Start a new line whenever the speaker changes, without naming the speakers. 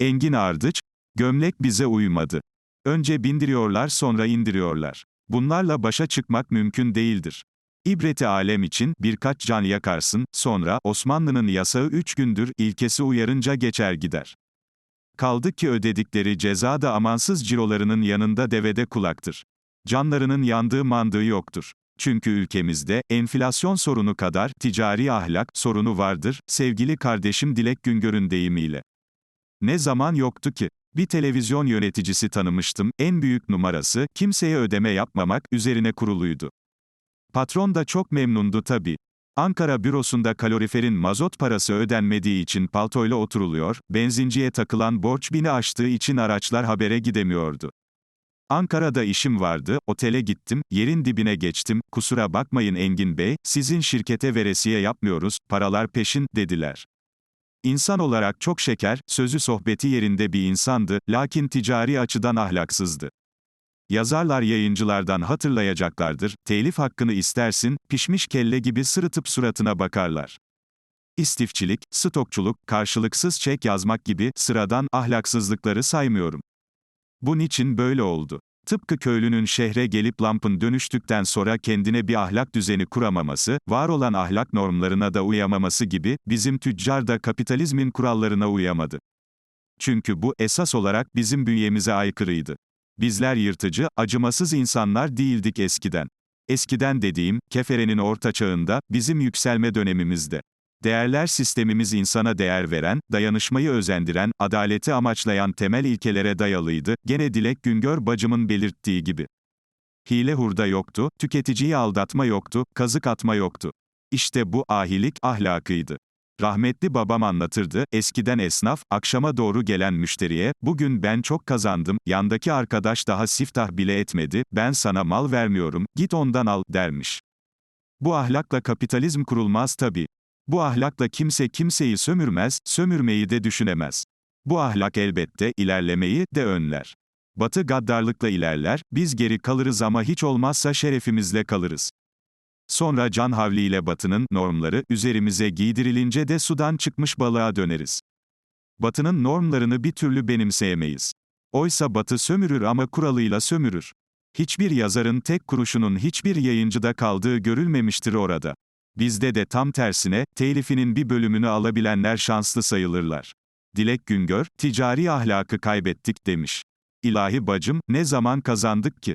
Engin Ardıç, gömlek bize uymadı. Önce bindiriyorlar sonra indiriyorlar. Bunlarla başa çıkmak mümkün değildir. İbreti alem için birkaç can yakarsın, sonra Osmanlı'nın yasağı üç gündür ilkesi uyarınca geçer gider. Kaldı ki ödedikleri ceza da amansız cirolarının yanında devede kulaktır. Canlarının yandığı mandığı yoktur. Çünkü ülkemizde, enflasyon sorunu kadar, ticari ahlak sorunu vardır, sevgili kardeşim Dilek Güngör'ün deyimiyle. Ne zaman yoktu ki? Bir televizyon yöneticisi tanımıştım, en büyük numarası, kimseye ödeme yapmamak, üzerine kuruluydu. Patron da çok memnundu tabii. Ankara bürosunda kaloriferin mazot parası ödenmediği için paltoyla oturuluyor, benzinciye takılan borç bini aştığı için araçlar habere gidemiyordu. Ankara'da işim vardı, otele gittim, yerin dibine geçtim, kusura bakmayın Engin Bey, sizin şirkete veresiye yapmıyoruz, paralar peşin, dediler. İnsan olarak çok şeker, sözü sohbeti yerinde bir insandı, lakin ticari açıdan ahlaksızdı. Yazarlar yayıncılardan hatırlayacaklardır, telif hakkını istersin, pişmiş kelle gibi sırıtıp suratına bakarlar. İstifçilik, stokçuluk, karşılıksız çek yazmak gibi sıradan ahlaksızlıkları saymıyorum. Bu niçin böyle oldu? Tıpkı köylünün şehre gelip lampın dönüştükten sonra kendine bir ahlak düzeni kuramaması, var olan ahlak normlarına da uyamaması gibi, bizim tüccar da kapitalizmin kurallarına uyamadı. Çünkü bu, esas olarak bizim bünyemize aykırıydı. Bizler yırtıcı, acımasız insanlar değildik eskiden. Eskiden dediğim, keferenin orta çağında, bizim yükselme dönemimizde. Değerler sistemimiz insana değer veren, dayanışmayı özendiren, adaleti amaçlayan temel ilkelere dayalıydı, gene Dilek Güngör bacımın belirttiği gibi. Hile hurda yoktu, tüketiciyi aldatma yoktu, kazık atma yoktu. İşte bu, ahilik, ahlakıydı. Rahmetli babam anlatırdı, eskiden esnaf, akşama doğru gelen müşteriye, bugün ben çok kazandım, yandaki arkadaş daha siftah bile etmedi, ben sana mal vermiyorum, git ondan al, dermiş. Bu ahlakla kapitalizm kurulmaz tabi. Bu ahlakla kimse kimseyi sömürmez, sömürmeyi de düşünemez. Bu ahlak elbette, ilerlemeyi de önler. Batı gaddarlıkla ilerler, biz geri kalırız ama hiç olmazsa şerefimizle kalırız. Sonra can havliyle batının normları üzerimize giydirilince de sudan çıkmış balığa döneriz. Batının normlarını bir türlü benimseyemeyiz. Oysa batı sömürür ama kuralıyla sömürür. Hiçbir yazarın tek kuruşunun hiçbir yayıncıda kaldığı görülmemiştir orada. Bizde de tam tersine, telifinin bir bölümünü alabilenler şanslı sayılırlar. Dilek Güngör, ticari ahlakı kaybettik demiş. İlahi bacım, ne zaman kazandık ki?